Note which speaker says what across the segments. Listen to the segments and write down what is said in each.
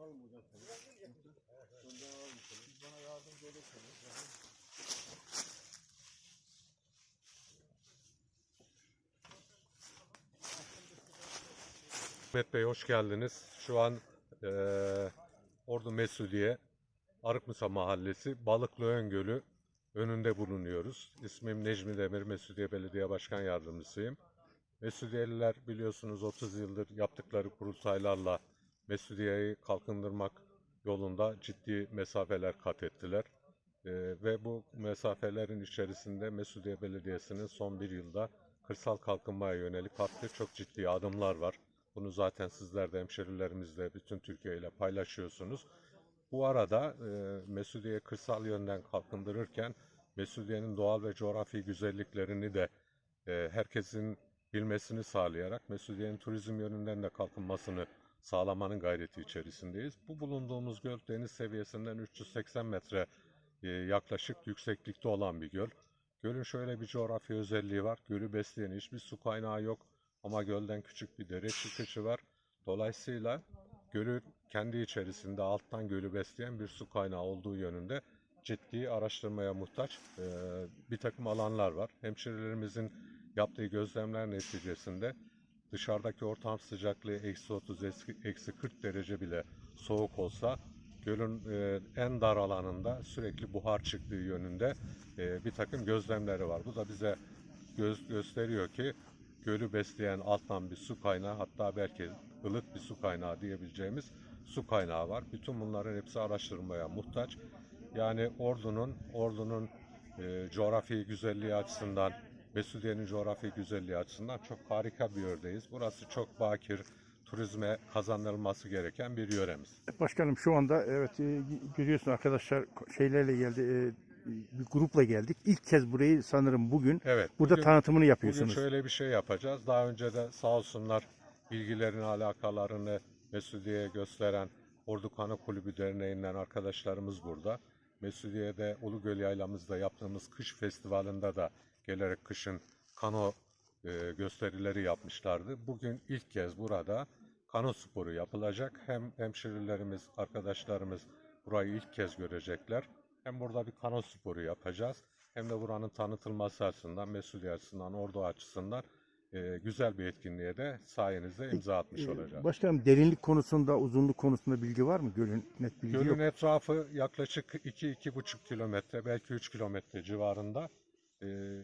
Speaker 1: alalım hocam. Önden alalım. Siz bana yardımcı olursanız.
Speaker 2: Mehmet Bey hoş geldiniz. Şu an eee Ordu Mesudiye, Arıkmusa Mahallesi, Balıklı Öngölü önünde bulunuyoruz. İsmim Necmi Demir, Mesudiye Belediye Başkan Yardımcısıyım. Mesudiyeliler biliyorsunuz 30 yıldır yaptıkları kurultaylarla Mesudiye'yi kalkındırmak yolunda ciddi mesafeler kat ettiler. Eee, ve bu mesafelerin içerisinde Mesudiye Belediyesi'nin son bir yılda kırsal kalkınmaya yönelik attığı çok ciddi adımlar var. Bunu zaten sizler de hemşerilerimizle bütün Türkiye ile paylaşıyorsunuz. Bu arada e, Mesudiye kırsal yönden kalkındırırken Mesudiye'nin doğal ve coğrafi güzelliklerini de e, herkesin bilmesini sağlayarak Mesudiye'nin turizm yönünden de kalkınmasını sağlamanın gayreti içerisindeyiz. Bu bulunduğumuz göl deniz seviyesinden 380 metre e, yaklaşık yükseklikte olan bir göl. Gölün şöyle bir coğrafi özelliği var. Gölü besleyen hiçbir su kaynağı yok ama gölden küçük bir dere çıkışı var. Dolayısıyla gölü kendi içerisinde alttan gölü besleyen bir su kaynağı olduğu yönünde ciddi araştırmaya muhtaç e, bir takım alanlar var. Hemşirelerimizin yaptığı gözlemler neticesinde dışarıdaki ortam sıcaklığı eksi 30, eksi- eksi 40 derece bile soğuk olsa gölün e, en dar alanında sürekli buhar çıktığı yönünde e, bir takım gözlemleri var. Bu da bize göz, gösteriyor ki gölü besleyen alttan bir su kaynağı hatta belki ılık bir su kaynağı diyebileceğimiz su kaynağı var. Bütün bunların hepsi araştırmaya muhtaç. Yani Ordu'nun Ordu'nun e, coğrafi güzelliği açısından Mesudiye'nin coğrafi güzelliği açısından çok harika bir yördeyiz. Burası çok bakir, turizme kazanılması gereken bir yöremiz.
Speaker 3: Başkanım şu anda evet e, görüyorsun arkadaşlar şeylerle geldi e, bir grupla geldik. İlk kez burayı sanırım bugün
Speaker 2: Evet.
Speaker 3: burada
Speaker 2: bugün-
Speaker 3: tanıtımını
Speaker 2: Bugün
Speaker 3: yapıyorsunuz.
Speaker 2: şöyle bir şey yapacağız. Daha önce de sağ olsunlar bilgilerini, alakalarını Mesudiye'ye gösteren Ordu Kanı Kulübü Derneği'nden arkadaşlarımız burada. Mesudiye'de Ulugöl Yaylamızda yaptığımız kış festivalinde de gelerek kışın kano e, gösterileri yapmışlardı. Bugün ilk kez burada kano sporu yapılacak. Hem hemşerilerimiz, arkadaşlarımız burayı ilk kez görecekler. Hem burada bir kano sporu yapacağız. Hem de buranın tanıtılması açısından, Mesudiye açısından, Ordu açısından e, güzel bir etkinliğe de sayenizde imza atmış
Speaker 3: E,
Speaker 2: olacağız.
Speaker 3: Başkanım derinlik konusunda, uzunluk konusunda bilgi var mı? Gölün net bilgi
Speaker 2: Gölün
Speaker 3: yok.
Speaker 2: etrafı yaklaşık 2-2,5 kilometre, belki 3 kilometre civarında e,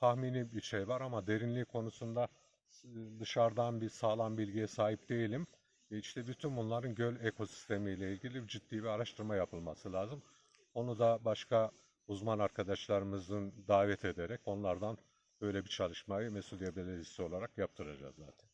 Speaker 2: tahmini bir şey var ama derinliği konusunda dışarıdan bir sağlam bilgiye sahip değilim. E, işte bütün bunların göl ekosistemiyle ilgili ciddi bir araştırma yapılması lazım. Onu da başka uzman arkadaşlarımızın davet ederek onlardan böyle bir çalışmayı Mesudiye Belediyesi olarak yaptıracağız zaten.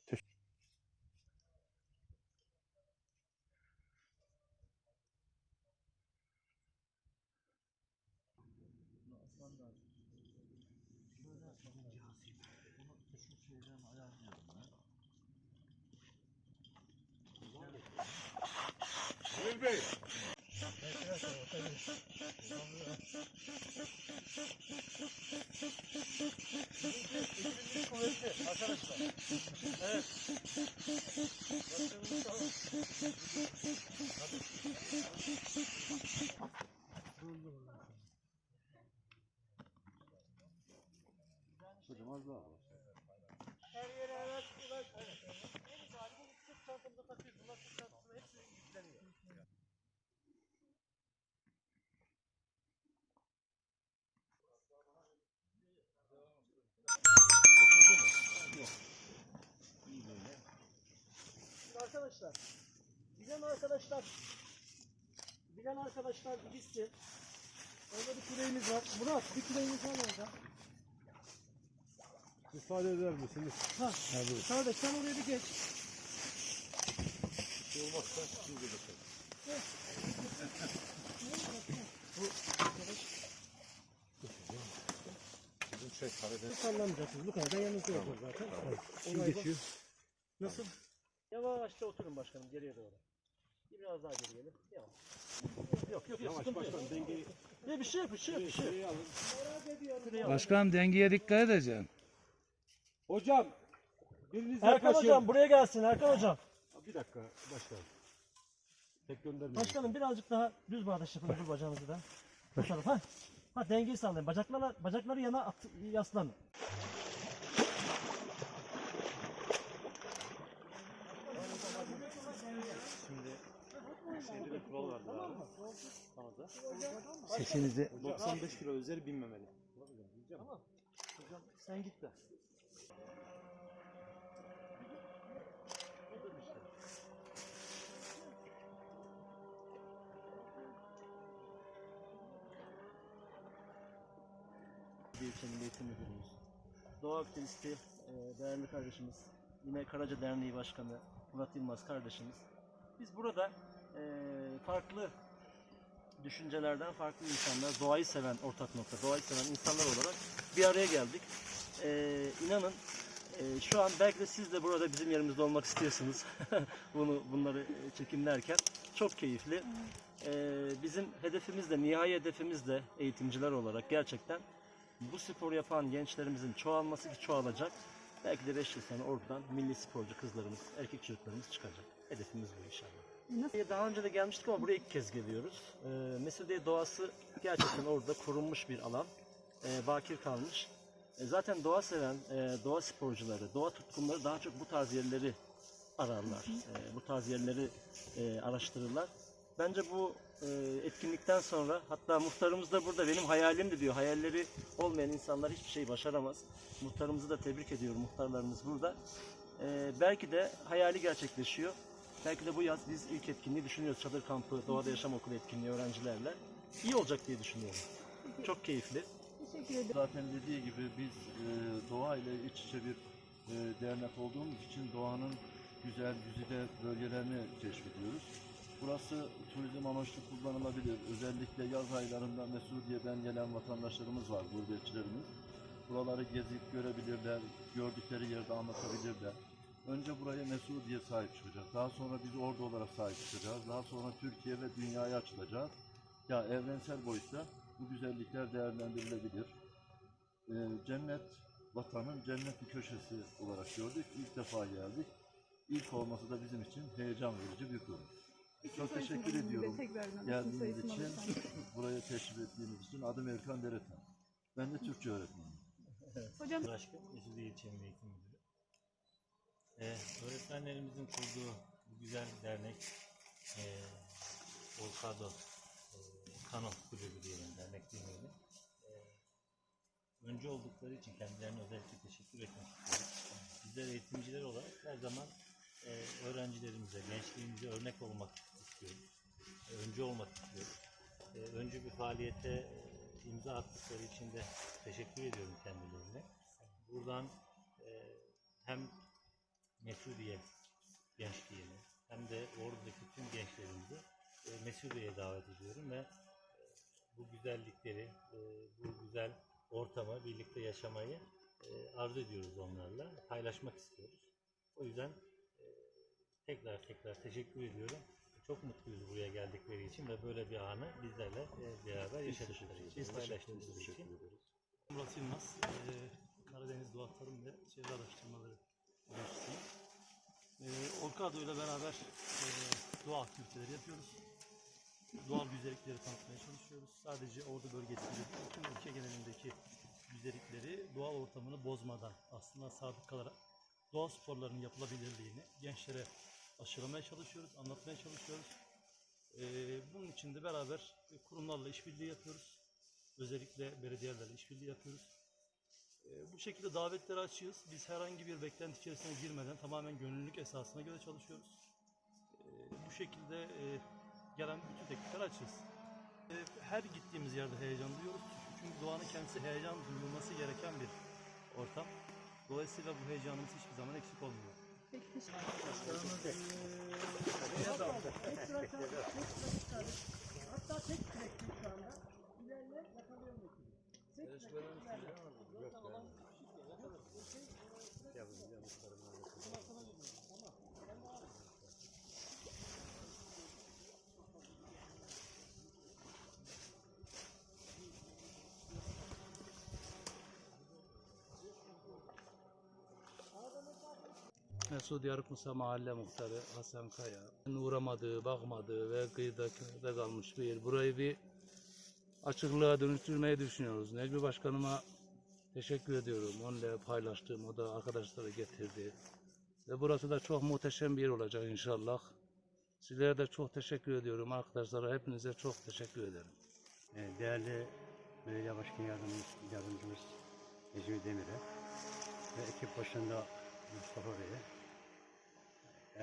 Speaker 1: Hocam az daha.
Speaker 4: Her yere araç ulaş. En sahibi bu sırt çantamda takıyorsun. Bunlar sırt çantasında hepsi yükleniyor. Arkadaşlar, bilen arkadaşlar, bilen arkadaşlar bir gitsin. Orada bir küreğimiz var. Murat, bir küreğimiz var orada.
Speaker 1: Müsaade eder misiniz?
Speaker 4: Ha, kardeş sen oraya bir geç.
Speaker 1: Şey olmazsa de bakalım.
Speaker 2: Bizim şey Karadeniz
Speaker 4: Sallanmayacaksınız. Bu kadar. Ben yanınızda yapıyorum zaten.
Speaker 1: Kim
Speaker 4: Olay bu.
Speaker 1: geçiyor?
Speaker 4: Nasıl? Yavaşça oturun başkanım geriye doğru. Biraz daha geri gelin. Yavaş. Yok yok yok.
Speaker 1: Yavaş başkan dengeyi
Speaker 4: Ne bir şey yap, bir şey yap, bir şey yap.
Speaker 1: şeyi alın.
Speaker 4: Şuraya al.
Speaker 5: Başkan dengeye dikkat edeceksin.
Speaker 1: Hocam biriniz
Speaker 4: Erkan
Speaker 1: yaklaşın.
Speaker 4: hocam buraya gelsin Erkan hocam.
Speaker 1: Bir dakika başkan. Pek göndermiyor.
Speaker 4: Başkanım birazcık daha düz bağdaş yapın öbür bacağınızı da. Bu taraf ha. Ha dengeyi sağlayın. Bacaklarla, bacakları yana at, yaslanın.
Speaker 1: Şeyde bir kural vardı abi. Sağda.
Speaker 3: Sesinizi
Speaker 1: 95 kilo üzeri binmemeli.
Speaker 4: Tamam. Hocam sen git de. Büyükşehir Eğitim Müdürümüz. Doğa aktivisti, e, değerli kardeşimiz, yine Karaca Derneği Başkanı Murat Yılmaz kardeşimiz. Biz burada e, farklı düşüncelerden farklı insanlar, doğayı seven ortak nokta, doğayı seven insanlar olarak bir araya geldik. Ee, inanın e, şu an belki de siz de burada bizim yerimizde olmak istiyorsunuz. Bunu bunları e, çekimlerken çok keyifli. Ee, bizim hedefimiz de, nihai hedefimiz de eğitimciler olarak gerçekten bu sporu yapan gençlerimizin çoğalması ki çoğalacak. Belki de 5 yıl sonra oradan milli sporcu kızlarımız, erkek çocuklarımız çıkacak. Hedefimiz bu inşallah. Daha önce de gelmiştik ama buraya ilk kez geliyoruz. Ee, Mesudiye doğası gerçekten orada korunmuş bir alan. Ee, bakir kalmış. E, zaten doğa seven, e, doğa sporcuları, doğa tutkunları daha çok bu tarz yerleri ararlar. E, bu tarz yerleri araştırırlar. Bence bu etkinlikten sonra hatta muhtarımız da burada benim hayalimdi diyor. Hayalleri olmayan insanlar hiçbir şey başaramaz. Muhtarımızı da tebrik ediyorum. Muhtarlarımız burada. Belki de hayali gerçekleşiyor. Belki de bu yaz biz ilk etkinliği düşünüyoruz. Çadır kampı, doğada yaşam okulu etkinliği öğrencilerle. İyi olacak diye düşünüyorum. Çok keyifli.
Speaker 1: Zaten dediği gibi biz e, doğayla iç içe bir e, dernek olduğumuz için doğanın güzel güzide bölgelerini keşfediyoruz. Burası turizm amaçlı kullanılabilir. Özellikle yaz aylarında Mesudiye'den gelen vatandaşlarımız var, gurbetçilerimiz. Buraları gezip görebilirler, gördükleri yerde anlatabilirler. Önce buraya Mesudiye sahip çıkacağız. Daha sonra biz orada olarak sahip çıkacağız. Daha sonra Türkiye ve dünyaya açılacağız. Ya evrensel boyutta bu güzellikler değerlendirilebilir. Ee, cennet vatanın cennet bir köşesi olarak gördük. İlk defa geldik. İlk olması da bizim için heyecan verici bir durum. Çok teşekkür ediyorum geldiğiniz için, buraya teşrif ettiğiniz için. Adım Erkan Dereten. Ben de Türkçe öğretmeniyim.
Speaker 6: Hocam Başkan, Mesudiye İlçenin Eğitim Müdürü. Ee, öğretmenlerimizin kurduğu bu güzel dernek e, Olkado e, Kano Kulübü diyelim, dernek demeyelim. E, öncü oldukları için kendilerine özellikle teşekkür etmek istiyorum. Bizler eğitimciler olarak her zaman e, öğrencilerimize, gençliğimize örnek olmak istiyoruz. E, öncü olmak istiyoruz. E, öncü bir faaliyete imza attıkları için de teşekkür ediyorum kendilerine. Buradan hem Mesudiye gençliğini hem de oradaki tüm gençlerimizi e, Mesudiye'ye davet ediyorum ve bu güzellikleri, e, bu güzel ortamı, birlikte yaşamayı e, arzu ediyoruz onlarla, paylaşmak istiyoruz. O yüzden e, tekrar tekrar teşekkür ediyorum. Çok mutluyuz buraya geldikleri için ve böyle bir anı bizlerle beraber yaşadıkları için, paylaştıkları için.
Speaker 7: Murat Yılmaz, Karadeniz Doğa Tarım ve Çevre Araştırmaları Üniversitesi'yim. Eee Orkado ile beraber doğa aktiviteleri yapıyoruz. Doğal güzellikleri tanıtmaya çalışıyoruz. Sadece ordu bölgesinde bütün ülke genelindeki güzellikleri doğal ortamını bozmadan aslında sadık kalarak doğa sporlarının yapılabilirliğini gençlere aşılamaya çalışıyoruz, anlatmaya çalışıyoruz. Eee, bunun için de beraber kurumlarla işbirliği yapıyoruz. Özellikle belediyelerle işbirliği yapıyoruz. Ee, bu şekilde davetleri açığız. Biz herhangi bir beklenti içerisine girmeden tamamen gönüllülük esasına göre çalışıyoruz. Ee, bu şekilde e, gelen bütün teklifler açız. Her gittiğimiz yerde heyecan duyuyoruz. Çünkü doğanın kendisi heyecan duyulması gereken bir ortam. Dolayısıyla bu heyecanımız hiçbir zaman eksik olmuyor. Peki teşekkür. Tek sıra kaldı.
Speaker 4: Hatta tek sürekli şu anda. İlerle yakalayalım. Tek
Speaker 5: sürekli ilerle. Yok. Yavrum yavrum. Mesud Yarıkmusa Mahalle Muhtarı Hasan Kaya uğramadığı, bakmadığı ve kıyıda kalmış bir yer. Burayı bir açıklığa dönüştürmeyi düşünüyoruz. Necmi Başkanıma teşekkür ediyorum. Onunla paylaştığım, o da arkadaşları getirdi. Ve burası da çok muhteşem bir yer olacak inşallah. Sizlere de çok teşekkür ediyorum arkadaşlara. Hepinize çok teşekkür ederim.
Speaker 8: Değerli Belediye Başkan Yardımcımız, yardımcımız Necmi Demir'e ve ekip başında Mustafa Bey'e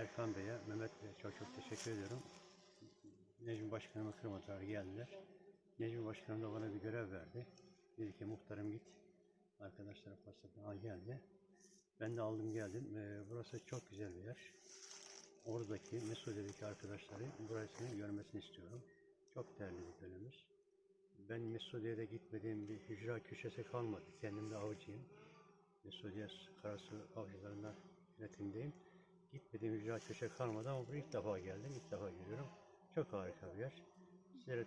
Speaker 8: Erkan Bey'e, Mehmet Bey'e çok çok teşekkür ediyorum. Necmi Başkanımı kırmadılar, geldiler. Necmi Başkanım da bana bir görev verdi. Dedi ki muhtarım git, arkadaşlara pasapını al geldi. Ben de aldım geldim. Ee, burası çok güzel bir yer. Oradaki Mesudiye'deki arkadaşları burasını görmesini istiyorum. Çok değerli bir bölümümüz. Ben Mesudiye'de gitmediğim bir hücra köşesi kalmadı. Kendim de avcıyım. Mesudiye Karasu avcılarından yönetimdeyim. Gitmediğim hücra köşe kalmadı ama ilk defa geldim. İlk defa görüyorum. Çok harika bir yer. Sizlere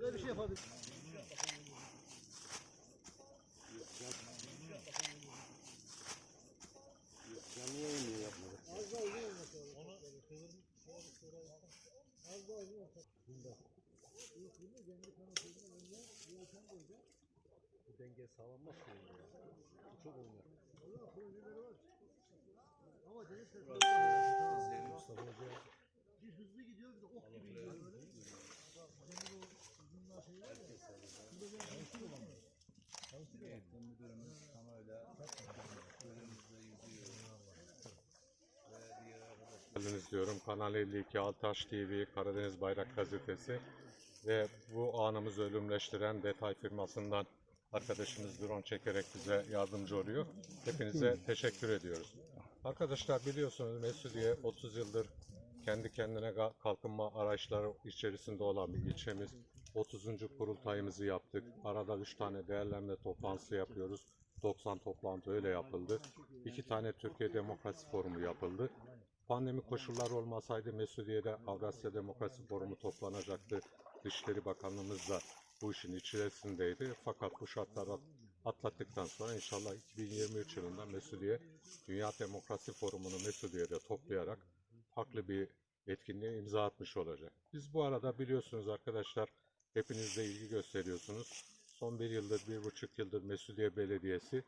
Speaker 8: Öyle bir şey yapabilir.
Speaker 9: Canlı yayın diye yapmadı. Az daha uzun olması Az daha uzun olması lazım. Bunda. İlkini kendi kanatlarına önüne denge sağlanmaz ki. Çok önemli
Speaker 2: geldiniz diyorum. Kanal 52, Altaş TV, Karadeniz Bayrak Gazetesi ve bu anımızı ölümleştiren detay firmasından arkadaşımız drone çekerek bize yardımcı oluyor. Hepinize teşekkür ediyoruz. Arkadaşlar biliyorsunuz Mesudiye 30 yıldır kendi kendine kalkınma araçları içerisinde olan bir ilçemiz. 30. kurultayımızı yaptık. Arada 3 tane değerlenme toplantısı yapıyoruz. 90 toplantı öyle yapıldı. 2 tane Türkiye Demokrasi Forumu yapıldı. Pandemi koşulları olmasaydı Mesudiye'de Avrasya Demokrasi Forumu toplanacaktı. Dışişleri Bakanlığımız da bu işin içerisindeydi. Fakat bu şartları atlattıktan sonra inşallah 2023 yılında Mesudiye Dünya Demokrasi Forumu'nu Mesudiye'de toplayarak farklı bir etkinliğe imza atmış olacak. Biz bu arada biliyorsunuz arkadaşlar hepiniz de ilgi gösteriyorsunuz. Son bir yıldır, bir buçuk yıldır Mesudiye Belediyesi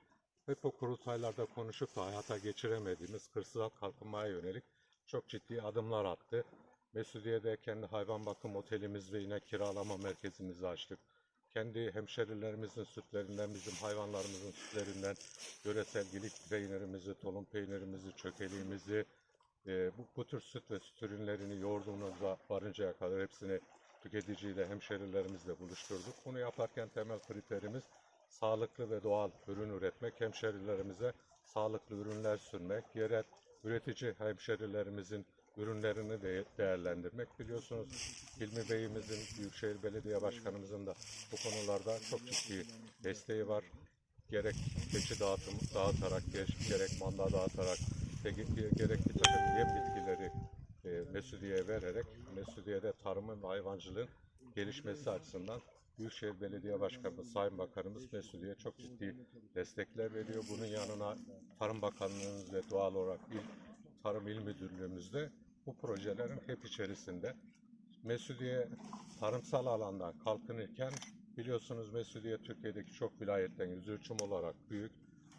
Speaker 2: hep o kurultaylarda konuşup da hayata geçiremediğimiz kırsal kalkınmaya yönelik çok ciddi adımlar attı. Mesudiye'de kendi hayvan bakım otelimiz ve yine kiralama merkezimizi açtık. Kendi hemşerilerimizin sütlerinden, bizim hayvanlarımızın sütlerinden yöresel gilik peynirimizi, tulum peynirimizi, çökeliğimizi, e, bu, bu tür süt ve süt ürünlerini yoğurdumuza varıncaya kadar hepsini tüketiciyle, hemşerilerimizle buluşturduk. Bunu yaparken temel kriterimiz sağlıklı ve doğal ürün üretmek, hemşerilerimize sağlıklı ürünler sunmak, yerel üretici hemşerilerimizin ürünlerini de değerlendirmek. Biliyorsunuz Hilmi Bey'imizin, Büyükşehir Belediye Başkanımızın da bu konularda çok ciddi desteği var. Gerek keçi dağıtım, dağıtarak, ge- gerek manda dağıtarak, gerek bir takım yem bitkileri e, Mesudiye'ye vererek Mesudiye'de tarımın ve hayvancılığın gelişmesi açısından Büyükşehir Belediye Başkanımız, Sayın Bakanımız Mesudiye'ye çok ciddi destekler veriyor. Bunun yanına Tarım Bakanlığımız ve doğal olarak İl, Tarım İl Müdürlüğümüz de bu projelerin hep içerisinde. Mesudiye tarımsal alandan kalkınırken biliyorsunuz Mesudiye Türkiye'deki çok vilayetten yüz ölçüm olarak büyük.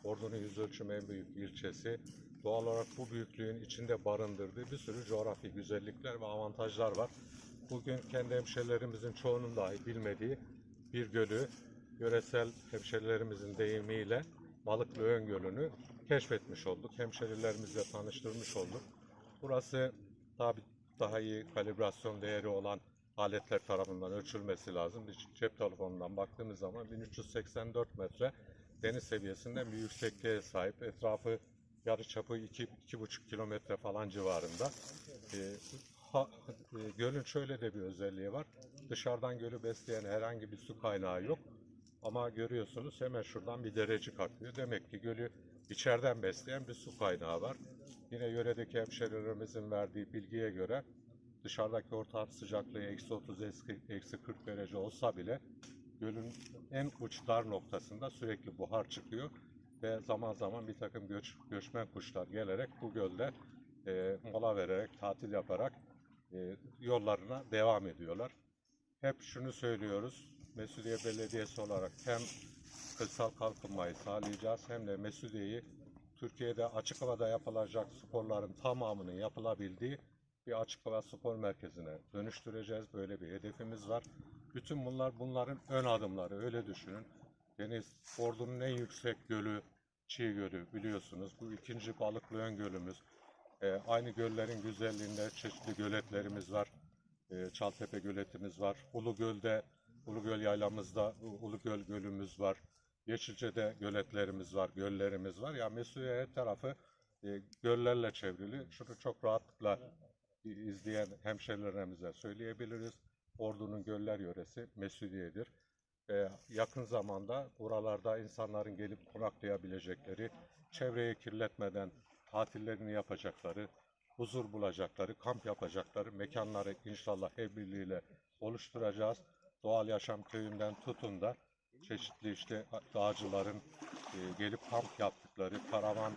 Speaker 2: Ordu'nun yüz ölçüm en büyük ilçesi. Doğal olarak bu büyüklüğün içinde barındırdığı bir sürü coğrafi güzellikler ve avantajlar var. Bugün kendi hemşerilerimizin çoğunun dahi bilmediği bir gölü yöresel hemşerilerimizin deyimiyle Balıklı Ön Gölü'nü keşfetmiş olduk. Hemşerilerimizle tanıştırmış olduk. Burası daha bir- daha iyi kalibrasyon değeri olan aletler tarafından ölçülmesi lazım. Bir cep telefonundan baktığımız zaman 1384 metre deniz seviyesinden bir yüksekliğe sahip. Etrafı yarıçapı 2-2,5 kilometre falan civarında. Ee, ha- e, gölün şöyle de bir özelliği var. Dışarıdan gölü besleyen herhangi bir su kaynağı yok. Ama görüyorsunuz hemen şuradan bir derecik akıyor. Demek ki gölü içeriden besleyen bir su kaynağı var. Yine yöredeki hemşerilerimizin verdiği bilgiye göre dışarıdaki ortam sıcaklığı eksi 30, eksi, eksi 40 derece olsa bile gölün en uç dar noktasında sürekli buhar çıkıyor ve zaman zaman bir takım göç, göçmen kuşlar gelerek bu gölde e, mola vererek, tatil yaparak e, yollarına devam ediyorlar. Hep şunu söylüyoruz, Mesudiye Belediyesi olarak hem kırsal kalkınmayı sağlayacağız hem de Mesudiye'yi Türkiye'de açık havada yapılacak sporların tamamının yapılabildiği bir açık hava spor merkezine dönüştüreceğiz. Böyle bir hedefimiz var. Bütün bunlar bunların ön adımları öyle düşünün. Deniz Ordu'nun en yüksek gölü Çiğ Gölü biliyorsunuz. Bu ikinci Balıklı Ön Gölümüz. Ee, aynı göllerin güzelliğinde çeşitli göletlerimiz var. Ee, Çaltepe göletimiz var. Ulugöl'de Ulugöl yaylamızda Ulugöl gölümüz var. Yeşilce'de göletlerimiz var, göllerimiz var. Ya Mesudiye her tarafı e, göllerle çevrili. Şunu çok rahatlıkla izleyen hemşerilerimize söyleyebiliriz. Ordu'nun göller yöresi Mesudiye'dir. Ee, yakın zamanda buralarda insanların gelip konaklayabilecekleri, çevreyi kirletmeden tatillerini yapacakları, huzur bulacakları, kamp yapacakları mekanları inşallah ev oluşturacağız. Doğal Yaşam Köyü'nden tutun da çeşitli işte dağcıların e, gelip kamp yaptıkları, karavan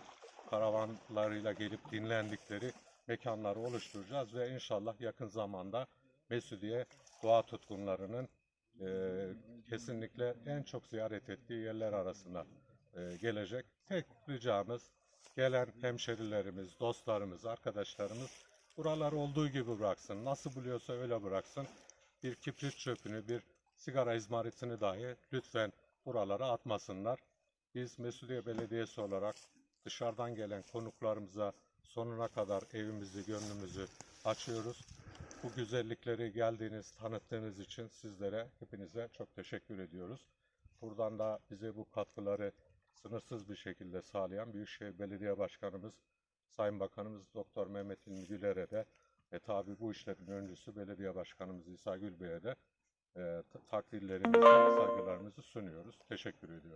Speaker 2: karavanlarıyla gelip dinlendikleri mekanları oluşturacağız ve inşallah yakın zamanda Mesudiye doğa tutkunlarının e, kesinlikle en çok ziyaret ettiği yerler arasına e, gelecek. Tek ricamız gelen hemşerilerimiz, dostlarımız, arkadaşlarımız buraları olduğu gibi bıraksın. Nasıl buluyorsa öyle bıraksın. Bir kibrit çöpünü, bir sigara izmaritini dahi lütfen buralara atmasınlar. Biz Mesudiye Belediyesi olarak dışarıdan gelen konuklarımıza sonuna kadar evimizi, gönlümüzü açıyoruz. Bu güzellikleri geldiğiniz, tanıttığınız için sizlere, hepinize çok teşekkür ediyoruz. Buradan da bize bu katkıları sınırsız bir şekilde sağlayan Büyükşehir Belediye Başkanımız, Sayın Bakanımız Doktor Mehmet İlmi Güler'e de ve tabi bu işlerin öncüsü Belediye Başkanımız İsa Gülbey'e de e, ta- takdirlerimizi, saygılarımızı sunuyoruz. Teşekkür ediyorum.